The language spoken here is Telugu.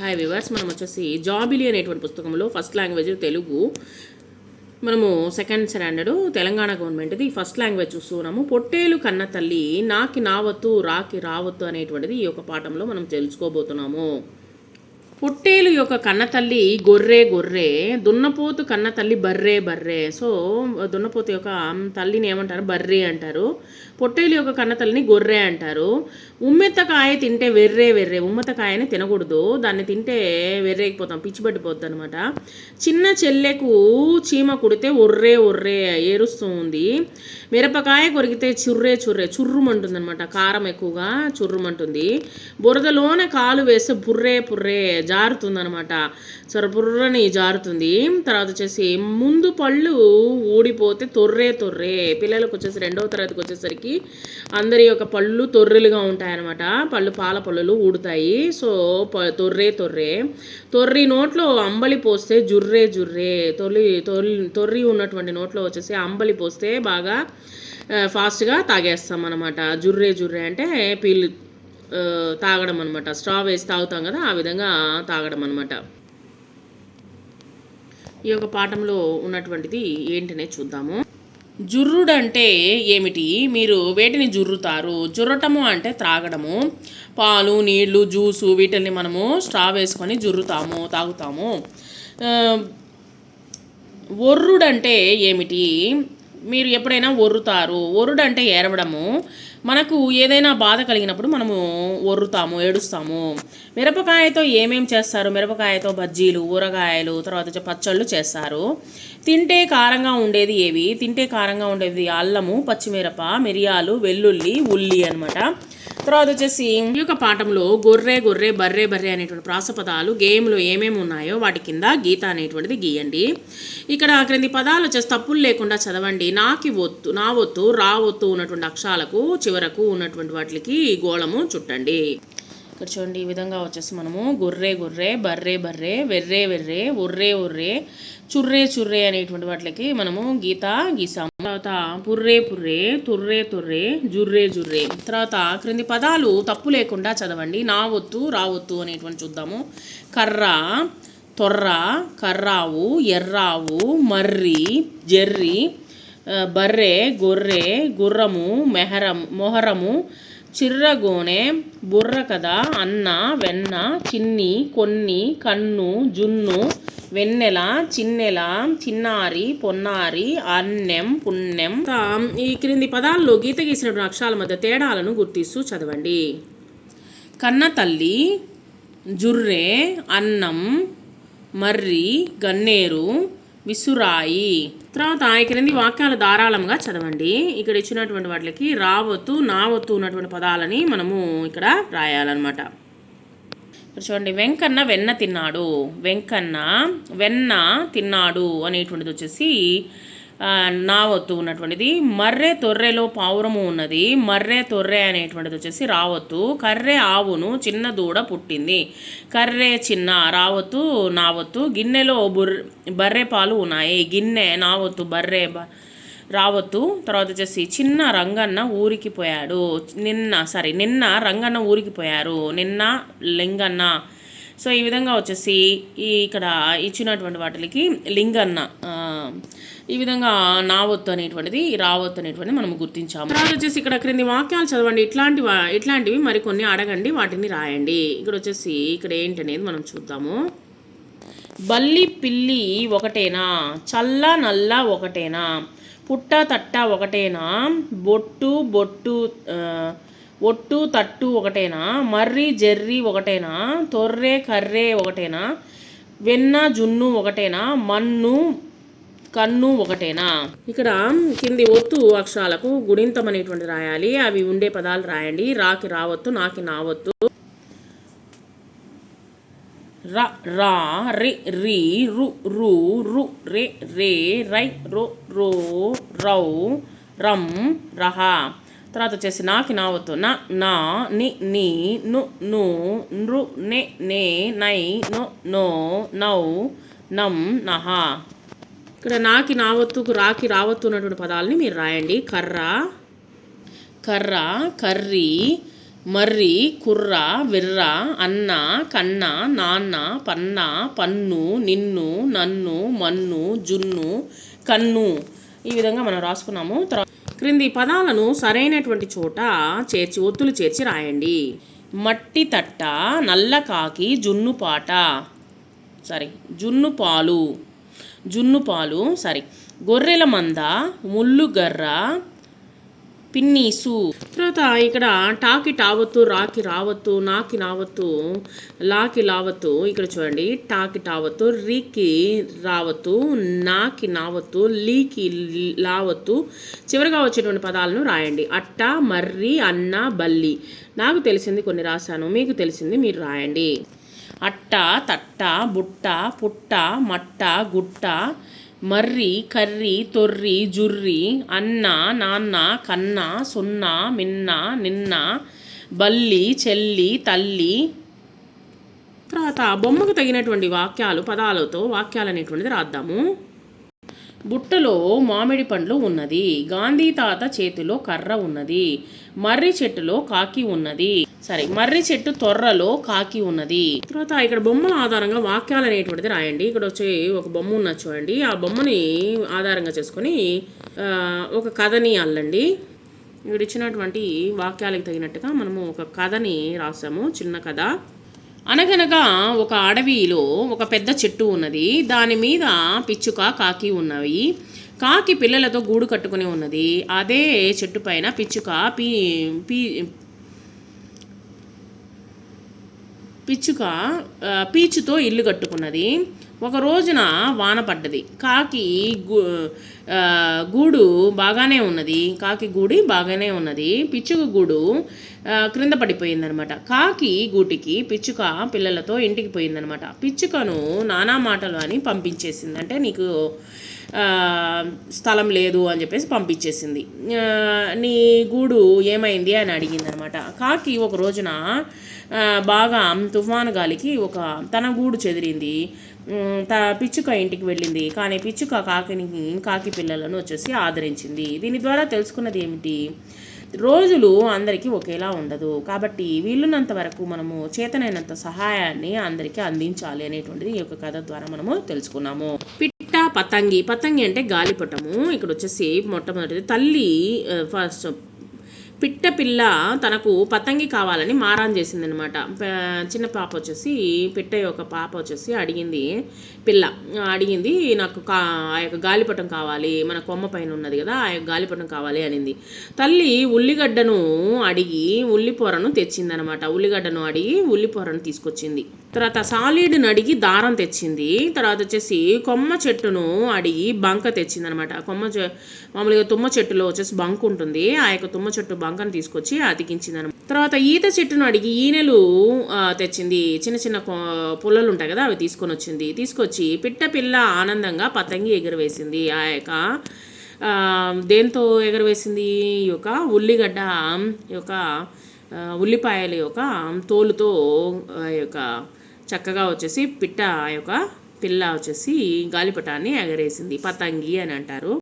హాయ్ వివర్స్ మనం వచ్చేసి జాబిలి అనేటువంటి పుస్తకంలో ఫస్ట్ లాంగ్వేజ్ తెలుగు. మనము సెకండ్ స్టాండర్డ్ తెలంగాణ గవర్నమెంట్ది ఫస్ట్ లాంగ్వేజ్ చూస్తున్నాము. పొట్టేలు కన్న తల్లి నాకి నావత్తు రాకి రావత్తు అనేటువంటిది ఈ యొక్క పాఠంలో మనం తెలుసుకోబోతున్నాము. పొట్టేలు యొక్క కన్న తల్లి గొర్రె గొర్రె దున్నపోతు కన్న తల్లి బర్రె బర్రె. సో దున్నపోతు యొక్క తల్లిని ఏమంటారు? బర్రె అంటారు. పొట్టేలు యొక్క కన్నతల్లిని గొర్రె అంటారు. ఉమ్మెత్తకాయ తింటే వెర్రే వెర్రే. ఉమ్మెత్తకాయని తినకూడదు. దాన్ని తింటే వెర్రేకిపోతాం పిచ్చిపట్టిపోద్ది అనమాట చిన్న చెల్లెకు చీమ కుడితే ఒర్రే ఒర్రే ఏరుస్తూ ఉంది. మిరపకాయ కొరికితే చుర్రే చుర్రే. చుర్రుమంటుంది అనమాట కారం ఎక్కువగా చుర్రుమంటుంది. బురదలోనే కాలు వేస్తే బుర్రే పుర్రే జారుతుంది అనమాట సొరపుర్రని జారుతుంది. తర్వాత వచ్చేసి ముందు పళ్ళు ఊడిపోతే తొర్రే తొర్రే. పిల్లలకు వచ్చేసి రెండవ తరగతికి వచ్చేసరికి అందరి యొక్క పళ్ళు తొర్రెలుగా ఉంటాయన్నమాట. పళ్ళు పాల పళ్ళులు ఊడుతాయి. సో ప తొర్రే తొర్రే. తొర్రి నోట్లో అంబలి పోస్తే జుర్రే జుర్రే. తొలి తొలి తొర్రి ఉన్నటువంటి నోట్లో వచ్చేసి అంబలి పోస్తే బాగా ఫాస్ట్గా తాగేస్తాం అనమాట జుర్రే జుర్రే అంటే పీలు తాగడం అనమాట స్ట్రా వేసి తాగుతాం కదా ఆ విధంగా తాగడం అనమాట ఈ యొక్క పాఠంలో ఉన్నటువంటిది ఏంటనే చూద్దాము. జుర్రుడు అంటే ఏమిటి? మీరు వేటిని జుర్రుతారు? జుర్రటము అంటే త్రాగడము. పాలు నీళ్ళు జ్యూసు వీటిని మనము స్ట్రా వేసుకొని జుర్రుతాము తాగుతాము. ఒర్రుడంటే ఏమిటి? మీరు ఎప్పుడైనా ఒర్రుతారు. ఒర్రుడు అంటే ఏరవడము. మనకు ఏదైనా బాధ కలిగినప్పుడు మనము ఒర్రుతాము ఏడుస్తాము. మిరపకాయతో ఏమేం చేస్తారు? మిరపకాయతో బజ్జీలు ఊరగాయలు తర్వాత పచ్చళ్ళు చేస్తారు. తింటే కారంగా ఉండేది ఏవి? తింటే కారంగా ఉండేది అల్లము పచ్చిమిరప మిరియాలు వెల్లుల్లి ఉల్లి అన్నమాట. తర్వాత వచ్చేసి ఈ యొక్క పాఠంలో గొర్రె గొర్రె బర్రె బర్రె అనేటువంటి ప్రాసపదాలు గేమ్లో ఏమేమి ఉన్నాయో వాటి కింద గీత అనేటువంటిది గీయండి. ఇక్కడ క్రింది పదాలు వచ్చేసి తప్పులు లేకుండా చదవండి. నాకి ఒత్తు నా ఒత్తు రా ఒత్తు ఉన్నటువంటి అక్షరాలకు చివరకు ఉన్నటువంటి వాటికి గోళము చుట్టండి. ఇక్కడ చూడండి ఈ విధంగా వచ్చేసి మనము గొర్రె గొర్రె బర్రె బర్రె వెర్రే వెర్రే ఒర్రే ఒర్రే చుర్రే చుర్రే అనేటువంటి వాటికి మనము గీత గీసాము. తర్వాత పుర్రే పుర్రే తుర్రే తుర్రే జుర్రే జుర్రే. తర్వాత క్రింది పదాలు తప్పు లేకుండా చదవండి. నా రావొత్తు అనేటువంటి చూద్దాము. కర్ర తొర్ర కర్రావు ఎర్రావు మర్రి జెర్రి బర్రె గొర్రె గుర్రము మెహరం మొహరము చిర్రగోనె బుర్ర కథ అన్న వెన్న చిన్ని కొన్ని కన్ను జున్ను వెన్నెల చిన్నెల చిన్నారి పొన్నారి అన్నెం పుణ్యం ఈ క్రింది పదాల్లో గీత గీసినటువంటి అక్షరాల మధ్య తేడాలను గుర్తిస్తూ చదవండి. కన్న తల్లి జుర్రే అన్నం మర్రి గన్నేరు విసురాయి. తర్వాత ఈ క్రింది వాక్యాలు ధారాళంగా చదవండి. ఇక్కడ ఇచ్చినటువంటి వాటికి రావత్తు నావత్తు ఉన్నటువంటి పదాలని మనము ఇక్కడ రాయాలన్నమాట. చూడండి వెంకన్న వెన్న తిన్నాడు. వెంకన్న వెన్న తిన్నాడు అనేటువంటిది వచ్చేసి నా ఒత్తు ఉన్నటువంటిది. మర్రే తొర్రెలో పావురము ఉన్నది. మర్రే తొర్రె అనేటువంటిది వచ్చేసి రావత్తు కర్రె ఆవును చిన్న దూడ పుట్టింది. కర్రె చిన్న రావత్తు నావత్తు గిన్నెలో బుర్ బర్రె పాలు ఉన్నాయి. గిన్నె నావత్తు బర్రె రావద్దు. రావత్తు తర్వాత వచ్చేసి చిన్న రంగన్న ఊరికి పోయాడు. నిన్న సారీ నిన్న రంగన్న ఊరికి పోయారు. నిన్న లింగన్న. సో ఈ విధంగా వచ్చేసి ఈ ఇక్కడ ఇచ్చినటువంటి వాటికి లింగన్న ఈ విధంగా నావొత్తు అనేటువంటిది రావొత్తు అనేటువంటిది మనం గుర్తించాము. తర్వాత వచ్చేసి ఇక్కడ క్రింది వాక్యాలు చదవండి. ఇట్లాంటి ఇట్లాంటివి మరికొన్ని అడగండి వాటిని రాయండి. ఇక్కడ వచ్చేసి ఇక్కడ ఏంటనేది మనం చూద్దాము. బల్లి పిల్లి ఒకటేనా? చల్ల నల్ల ఒకటేనా? పుట్ట తట్ట ఒకటేనా? బొట్టు బొట్టు ఒట్టు తట్టు ఒకటేనా? మర్రి జెర్రి ఒకటేనా? తొర్రె కర్రే ఒకటేనా? వెన్న జున్ను ఒకటేనా? మన్ను కన్ను ఒకటేనా? ఇక్కడ కింది ఒత్తు అక్షరాలకు గుణింతం అనేటువంటి రాయాలి. అవి ఉండే పదాలు రాయండి. రాకి రావద్దు నాకి నావద్దు ర రా రి రి రు రు రు రే రే రై రో రో రౌ రం రహ. తర్వాత వచ్చేసి నాకి నావత్తు నా నా ని ని ను ను నృ నే నే నై నో నో నౌ నం నహ. ఇక్కడ నాకి నావత్తుకు రాకి రావత్తు ఉన్నటువంటి పదాలని మీరు రాయండి. కర్ర కర్ర కర్రీ మర్రి కుర్ర విర్ర అన్న కన్న నాన్న పన్న పన్ను నిన్ను నన్ను మన్ను జున్ను కన్ను. ఈ విధంగా మనం రాసుకున్నాము. తర్వాత క్రింది పదాలను సరైనటువంటి చోట చేర్చి ఒత్తులు చేర్చి రాయండి. మట్టి తట్ట నల్ల కాకి జున్ను పాట. సారీ జున్ను పాలు. జున్ను పాలు సారీ. గొర్రెల మంద ముళ్ళు గర్ర పిన్నీసు తర్వాత ఇక్కడ టాకి టావత్తు రాకి రావత్తు నాకి నావత్తు లాకి లావత్తు ఇక్కడ చూడండి టాకి టావత్తు రీకి రావత్తు నాకి నావత్తు లీకి లావత్తు చివరిగా వచ్చేటువంటి పదాలను రాయండి. అట్ట మర్రి అన్న బల్లి. నాకు తెలిసింది కొన్ని రాశాను మీకు తెలిసింది మీరు రాయండి. అట్ట తట్ట బుట్ట పుట్ట మట్ట గుట్ట మర్రి కర్రి తొర్రి జుర్రి అన్న నాన్న కన్న సున్నా మిన్న నిన్న బల్లి చెల్లి తల్లి. తర్వాత బొమ్మకు తగినటువంటి వాక్యాలు పదాలతో వాక్యాలు అనేటువంటిది రాద్దాము. బుట్టలో మామిడి పండ్లు ఉన్నది. గాంధీ తాత చేతిలో కర్ర ఉన్నది. మర్రి చెట్టులో కాకి ఉన్నది. సరే మర్రి చెట్టు తొర్రలో కాకి ఉన్నది. తర్వాత ఇక్కడ బొమ్మల ఆధారంగా వాక్యాలు అనేటువంటిది రాయండి. ఇక్కడ వచ్చి ఒక బొమ్మ ఉన్నది చూడండి. ఆ బొమ్మని ఆధారంగా చేసుకొని ఒక కథని అల్లండి. ఇక్కడ ఇచ్చినటువంటి వాక్యాలకు తగినట్టుగా మనము ఒక కథని రాసాము. చిన్న కథ. అనగనగా ఒక అడవిలో ఒక పెద్ద చెట్టు ఉన్నది. దాని మీద పిచ్చుక కాకి ఉన్నవి. కాకి పిల్లలతో గూడు కట్టుకుని ఉన్నది. అదే చెట్టు పైన పిచ్చుక పీ పీ పిచ్చుక పీచుతో ఇల్లు కట్టుకున్నది. ఒక రోజున వాన పడ్డది. కాకి గూడు బాగానే ఉన్నది. కాకి గూడి బాగానే ఉన్నది. పిచ్చుక గూడు క్రింద పడిపోయిందనమాట. కాకి గూటికి పిచ్చుక పిల్లలతో ఇంటికి పోయిందనమాట. పిచ్చుకను నానా మాటలు అని పంపించేసింది. అంటే నీకు స్థలం లేదు అని చెప్పేసి పంపించేసింది. నీ గూడు ఏమైంది అని అడిగింది అనమాట కాకి ఒక రోజున బాగా తుఫాను గాలికి ఒక తన గూడు చెదిరింది. త పిచ్చుక ఇంటికి వెళ్ళింది. కానీ పిచ్చుక కాకిని కాకి పిల్లలను వచ్చేసి ఆదరించింది. దీని ద్వారా తెలుసుకున్నది ఏమిటి? రోజులు అందరికీ ఒకేలా ఉండదు. కాబట్టి వీలున్నంత వరకు మనము చేతనైనంత సహాయాన్ని అందరికీ అందించాలి అనేటువంటిది ఈ యొక్క కథ ద్వారా మనము తెలుసుకున్నాము. పిట్ట పతంగి. పతంగి అంటే గాలిపటము. ఇక్కడ వచ్చేసి మొట్టమొదటిది తల్లి ఫస్ట్ పిట్ట పిల్ల తనకు పతంగి కావాలని మారాన్ చేసిందనమాట. చిన్న పాప వచ్చేసి పిట్ట యొక్క పాప వచ్చేసి అడిగింది పిల్ల అడిగింది నాకు కా ఆ యొక్క గాలిపటం కావాలి మన కొమ్మ పైన ఉన్నది కదా ఆ యొక్క గాలిపటం కావాలి అనింది. తల్లి ఉల్లిగడ్డను అడిగి ఉల్లిపొరను తెచ్చిందనమాట. ఉల్లిగడ్డను అడిగి ఉల్లిపొరను తీసుకొచ్చింది. తర్వాత సాలిడ్ని అడిగి దారం తెచ్చింది. తర్వాత వచ్చేసి కొమ్మ చెట్టును అడిగి బంక తెచ్చింది అనమాట కొమ్మ చె మామూలుగా తుమ్మ చెట్టులో వచ్చేసి బంక్ ఉంటుంది. ఆ యొక్క తుమ్మ చెట్టు బంకను తీసుకొచ్చి అతికించింది అనమాట తర్వాత ఈత చెట్టును అడిగి ఈనెలు తెచ్చింది. చిన్న చిన్న పుల్లలు ఉంటాయి కదా అవి తీసుకొని వచ్చింది. తీసుకొచ్చి పిట్ట పిల్ల ఆనందంగా పతంగి ఎగురవేసింది. ఆ యొక్క దేంతో ఎగరవేసింది? ఈ యొక్క ఉల్లిగడ్డ ఈ యొక్క ఉల్లిపాయలు ఉల్లిపాయల యొక్క తోలుతో ఆ యొక్క చక్కగా వచ్చేసి పిట్ట ఆ యొక్క పిల్ల వచ్చేసి గాలిపటాన్ని ఎగరేసింది. పతంగి అని అంటారు.